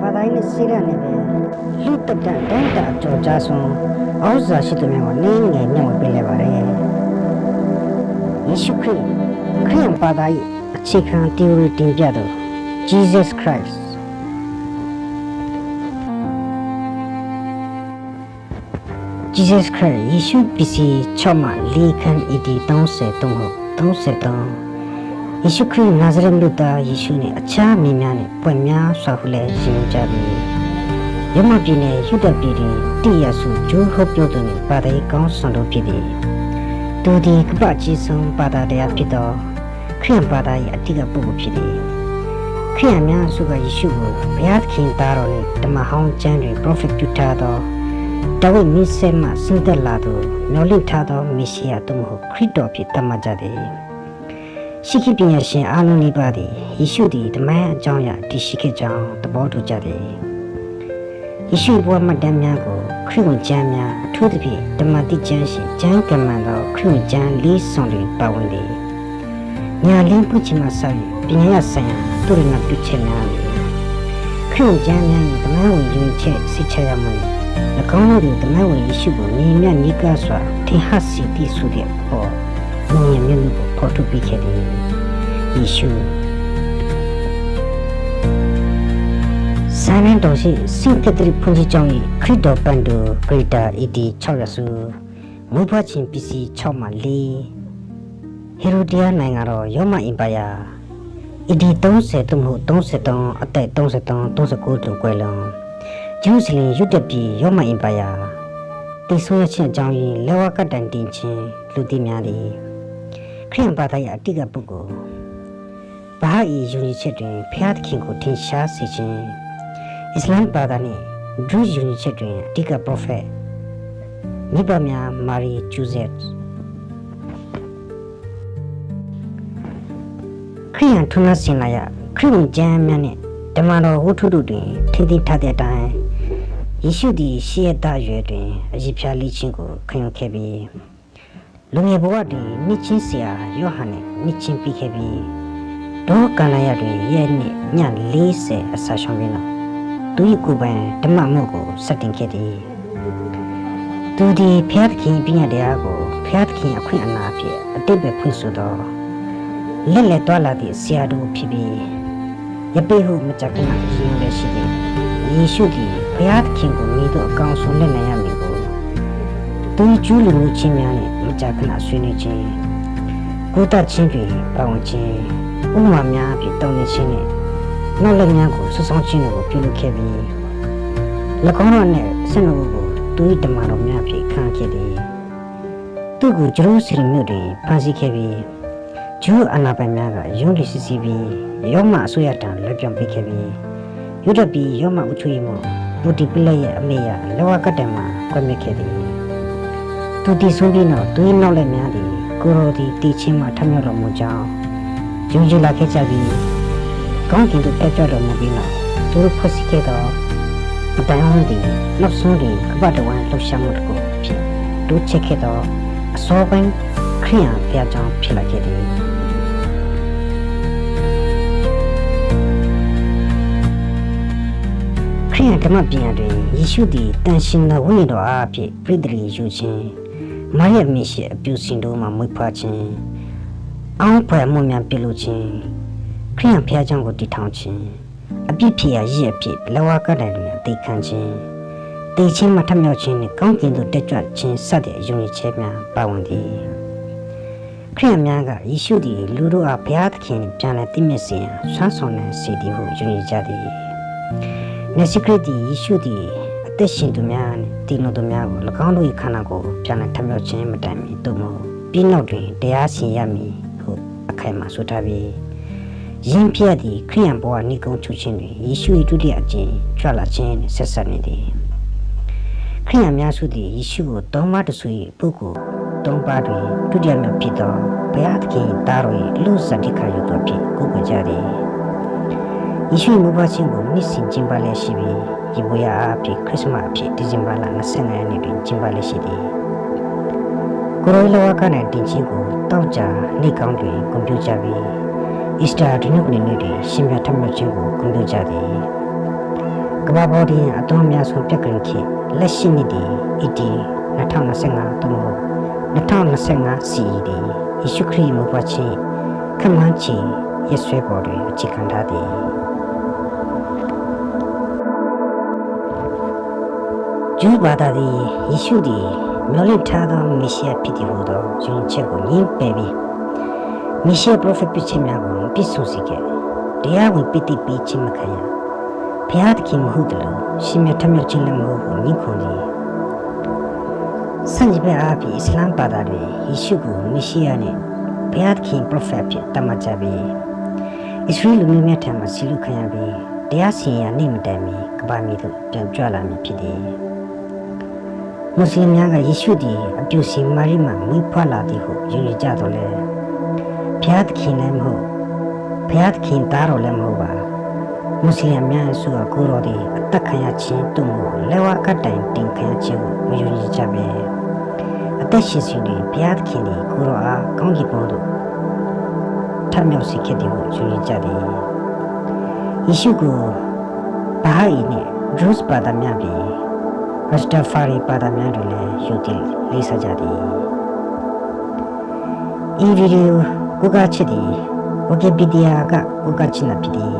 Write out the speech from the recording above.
ဘာသာရေးနဲ့စိရနဲ့ပဲလူတက်တန်တန်တာကြောကြဆုံးအောက်စာရှိတဲ့မျိုးကိုနင်းငယ်ညံ့ဝပေးလိုက်ပါတယ်ယေရှုခရစ်ခရစ်ယာန်ဘာသာရေးအခြေခံ theory တင်ပြတော့ Jesus Christ Jesus Christ ယေရှုပစ္စည်း6မှာလေးခန်း AD 33ဟုတ်33 ယေရှုခရစ်နာဇရက်မြို့သားယေရှုနဲ့အခြားမိများနဲ့ပွင့်များစွာဟုလည်းရှင်ကြပြီ။ရမပြည်နယ်ယူဒပြည်တွင်တိရစုဂျိုးဟုတ်ပြောသူနှင့်ပါတဲ့ကောင်းဆောင်တို့ဖြစ်သည်။သူသည်ကပ္ပကြီးဆုံးပါတာတရားဖြစ်သောခရစ်ယာန်ဘာသာ၏အတိတ်ပုဂ္ဂိုလ်ဖြစ်သည်။ခရစ်ယာန်များစုကယေရှုကိုဘုရားသခင်သားတော်နှင့်ဓမ္မဟောင်းကျမ်းတွင် prophet ပြုထားသောဒါဝိဒ်မင်းဆဲမှဆင်းသက်လာသောမျော်လင့်ထားသောမေရှိယသို့မဟုတ်ခရစ်တော်ဖြစ်တတ်မှတ်ကြသည်။ ရှိခိပညာရှင်အာလုံးလေးပါးသည်ယေရှုသည်ဓမ္မအကြောင်းအရာတည်ရှိခဲ့ကြောင်းသဘောတူကြသည်။ယေရှုဘဝမှတ်တမ်းများကိုခရစ်ဝင်ကျမ်းများအထူးသဖြင့်ဓမ္မတိကျမ်းရှင်ကျမ်းကမ္မန်သောခရစ်ဝင်ကျမ်းလေးစွန်တွင်ပါဝင်သည်။ညာလင်းပုချင်မှဆောက်၍ပညာရဆိုင်ရာသူရဏပြုချက်များသည်။ခရစ်ဝင်ကျမ်းများ၏ဓမ္မဝင်ယဉ်ချက်စိတ်ချရမည်။၎င်းတို့သည်ဓမ္မဝင်ယေရှုကိုမြင်မြတ်နိကစွာထင်ဟပ်စီတည်ဆိုတဲ့ ဟောမြင်မြတ်ကိုဖော်ထုတ်ပေးခဲ့သည်။ယေရှုဆာမန်တော်ရှိစင်ကတိဖွင့်ချကြောင်း၏ခရစ်တော်ပန်တူဂရိတာ80 6ရစုမူဖချင်းပစ္စည်း6မှ4ဟေရိုဒီယာနိုင်ငံတော်ရောမအင်ပါယာ AD 30သို့မဟုတ်33အသက်33 39တို့ကွယ်လွန်ဂျေရုဆလင်ယူဒပြည်ရောမအင်ပါယာတိဆိုးရခြင်းအကြောင်းရင်းလောကကတန်တင်ခြင်းလူသိများသည် ခရစ်ယာန်ဘာသာရဲ့အတိတ်ကပုဂ္ဂိုလ်ဘာဟာဤယူနီချက်တွင်ဖျားသခင်ကိုထင်ရှားစေခြင်းအစ္စလာမ်ဘာသာနှင့်ဒရူယူနီချက်တွင်အတိတ်ကပရိုဖက်မိဘများမာရီဂျူဇက်ခရိယန်ထုံးစင်လာရခရစ်ဝင်ကျမ်းများနှင့်ဓမ္မတော်ဝုထုတို့တွင်ထင်သိထားတဲ့အတိုင်းယေရှုသည်ရှေးရတရွယ်တွင်အရေးဖြားလိချင်းကိုခံယူခဲ့ပြီး လူငယ်ဘဝတွင်မြစ်ချင်းဆရာယောဟန်နှင့်မြစ်ချင်းပြီးခဲ့ပြီးဒေါကန္နယတွင်ရဲ့နှင့်ည40အစာရှောင်ပြီးနောက်သူ၏ကိုယ်ပိုင်ဓမ္မမှုကိုစတင်ခဲ့သည်သူသည်ဖျားသခင်ပြည့်တရားကိုဖျားသခင်အခွင့်အနာဖြင့်အတိတ်ပဲဖွင့်ဆိုသောလက်လက်တွာလာသည့်ဆရာတို့ဖြစ်ပြီးယပိဟုမကြခဏရင်းလည်းရှိသည်ယေရှုသည်ဘုရားသခင်ကိုမိသောအကောင်ဆုံးလက်နိုင်ရမည် ကိုသူကျူးလူမှုချင်းများနှင့်မကြခဏဆွေးနွေးခြင်းကိုယ်တချင်းတွင်ပါဝင်ခြင်းဥပမာများအဖြစ်တောင်းနေခြင်းနှင့်နောက်လက်များကိုဆွဆောင်းခြင်းတို့ကိုပြုလုပ်ခဲ့ပြီး၎င်းတို့နှင့်ဆက်နွယ်ကိုသူ၏ဓမ္မတော်များဖြင့်ခံခဲ့သည်သူကိုဂျေရုဆလင်မြို့တွင်ဖန်ဆီးခဲ့ပြီးဂျူးအာနာပိုင်များကယုံကြည်စစ်စီးပြီးရောမအစိုးရတံလက်ပြောင်းပေးခဲ့ပြီးယူဒပီရောမအချွေမှုဘူတီပလက်ရဲ့အမေရလောကကတ္တမှာကွက်မြက်ခဲ့သည် သူတည်ဆုံးပြီးနောက်သူ၏နောက်လက်များသည်ကိုရိုသည်တည်ချင်းမှထမြောက်တော်မူကြောင်းယုံကြည်လာခဲ့ကြပြီးကောင်းကင်သို့တက်ကြွတော်မူပြီးနောက်သူတို့ဖွဲ့စည်းခဲ့သောအတိုင်းအဝန်သည်နောက်ဆုံးတွင်ကပ္ပတဝမ်းလှုပ်ရှားမှုတစ်ခုဖြစ်တိုးချစ်ခဲ့သောအစောပိုင်းခရိယန်ဘုရားကျောင်းဖြစ်လာခဲ့သည်ခရိယန်ဓမ္မပြန်တွင်ယေရှုသည်တန်ရှင်သောဝိညာဉ်တော်အားဖြင့်ပြိတ္တိယူခြင်း မာရမင်းရှိအပြုစင်တို့မှမွေးဖွားခြင်းအောင်းဖွယ်မှုများပြုလုပ်ခြင်းခရိယန်ဘုရားကျောင်းကိုတည်ထောင်ခြင်းအပြစ်ဖြေရာရည်အဖြစ်လောကကတည်းကအသေးခံခြင်းတည်ခြင်းမထမြောက်ခြင်းနှင့်ကောင်းကင်သို့တက်ကြွခြင်းစတဲ့အယုံကြည်ခြင်းများပါဝင်သည်ခရိယန်များကယေရှုသည်လူတို့အားဘုရားသခင်ပြန်လည်သိမြတ်စေရန်ဆွမ်းဆောင်တဲ့စေတီဟုယုံကြည်ကြသည်။နေစခရစ်သည်ယေရှုသည်အ သက်ရှင်သူများနှင့်တည်လို့သူများကို၎င်းတို့၏ခန္ဓာကိုယ်ပြန်လည်ထမြောက်ခြင်းမတိုင်မီသို့မဟုတ်ပြီးနောက်တွင်တရားရှင်ရမည်ဟုအခိုင်အမာဆိုထားပြီးယင်းဖြစ်သည့်ခရိယန်ဘဝနိဂုံးချုပ်ခြင်းတွင်ယေရှု၏ဒုတိယအကျင့်ကြွလာခြင်းနှင့်ဆက်ဆက်နေသည်ခရိယန်များစုသည်ယေရှုကိုသုံးပါးတဆူ၏ပုဂ္ဂိုလ်သုံးပါးတွင်ဒုတိယမြောက်ဖြစ်သောဘုရားသခင်သားတော်၏လူစတိခါယုသောဖြင့်ကိုးကွယ်ကြသည် ယေရှုမူပါခြင်းကိုနှစ်စဉ်ကျင်းပလျက်ရှိပြီးဒီဘုရားအဖြစ်ခရစ်စမတ်အဖြစ်ဒီဇင်ဘာလ25ရက်နေ့တွင်ကျင်းပလျက်ရှိသည်ကိုရိုလောကနဲ့တင်ချင်းကိုတောက်ကြနေကောင်းတွင်ကွန်ပျူတာပြီးယအီစတာဒီနေ့နေ့တွေရှင်ပြထမ်းမြတ်ခြင်းကိုဂုဏ်ပြုကြသည်ကမ္ဘာပေါ်တွင်အသွင်များဆုံးပြက်ကလေးခေတ်လက်ရှိနှစ်ဒီအီတီ2025သို့မဟုတ်2025 CE ဒီယေရှုခရစ်မူပွားခြင်းခမန်းချီရဆွဲပေါ်တွင်အခြေခံထားသည် ဂျူးဘာသာသည်ယေရှုသည်မျောလင့်ထားသောမေရှိယဖြစ်သည်ဟုသောယုံကြည်ချက်ကိုညှင်းပယ်ပြီးမီရှယ်ပရိုဖက်ပြချင်းများကိုပြည့်စုံစေခဲ့တယ်။တရားဝင်ပိတိပေးခြင်းမခံရ။ဘုရားသခင်မဟုတ်တယ်လို့ရှင်မြတ်ထမြတ်ခြင်းလည်းမဟုတ်ဘူးညှိခွန်ကြီး။စံကြပဲအားဖြင့်အစ္စလာမ်ဘာသာတွင်ယေရှုကိုမီရှီယာနဲ့ဘုရားသခင်ပရိုဖက်ဖြစ်တတ်မှတ်ကြပြီးအစ္စရေးလူမျိုးများထံမှဆီလူခံရပြီးတရားစီရင်ရနေမတိုင်မီကပ္ပမီတို့ပြန်ကြွလာမည်ဖြစ်တယ်။ မွတ်စလင်များကယေရှုသည်အပြူစီမာရိမှမွေးဖွားလာသည်ဟုယုံကြည်ကြတော်လဲ။ဘုရားသခင်လည်းမဟုတ်ဘုရားသခင်သားတော်လည်းမဟုတ်ပါမွတ်စလင်အများစုကကိုယ်တော်ဒီအသက်ခံရခြင်းတုံ့ကိုလက်ဝါးကတိုင်တင်ခံရခြင်းကိုမယုံကြည်ကြပဲအသက်ရှင်စီတွေဘုရားသခင်ဒီကိုယ်တော်အားကောင်းကင်ဘုံသို့ထမြောက်စေခဲ့တယ်ကိုယုံကြည်ကြတယ်ယေရှုကိုဘာဟာဤနဲ့ဒရုစ်ပါဒများပြီး မစ္စတာဖာရီပါဒမန်တို့လည်းရုပ်တည်လေးစားကြသည်ဤဗီဒီယိုကိုကချစ်သည် Wikipedia ကကိုကချစ်နေဖြစ်သည်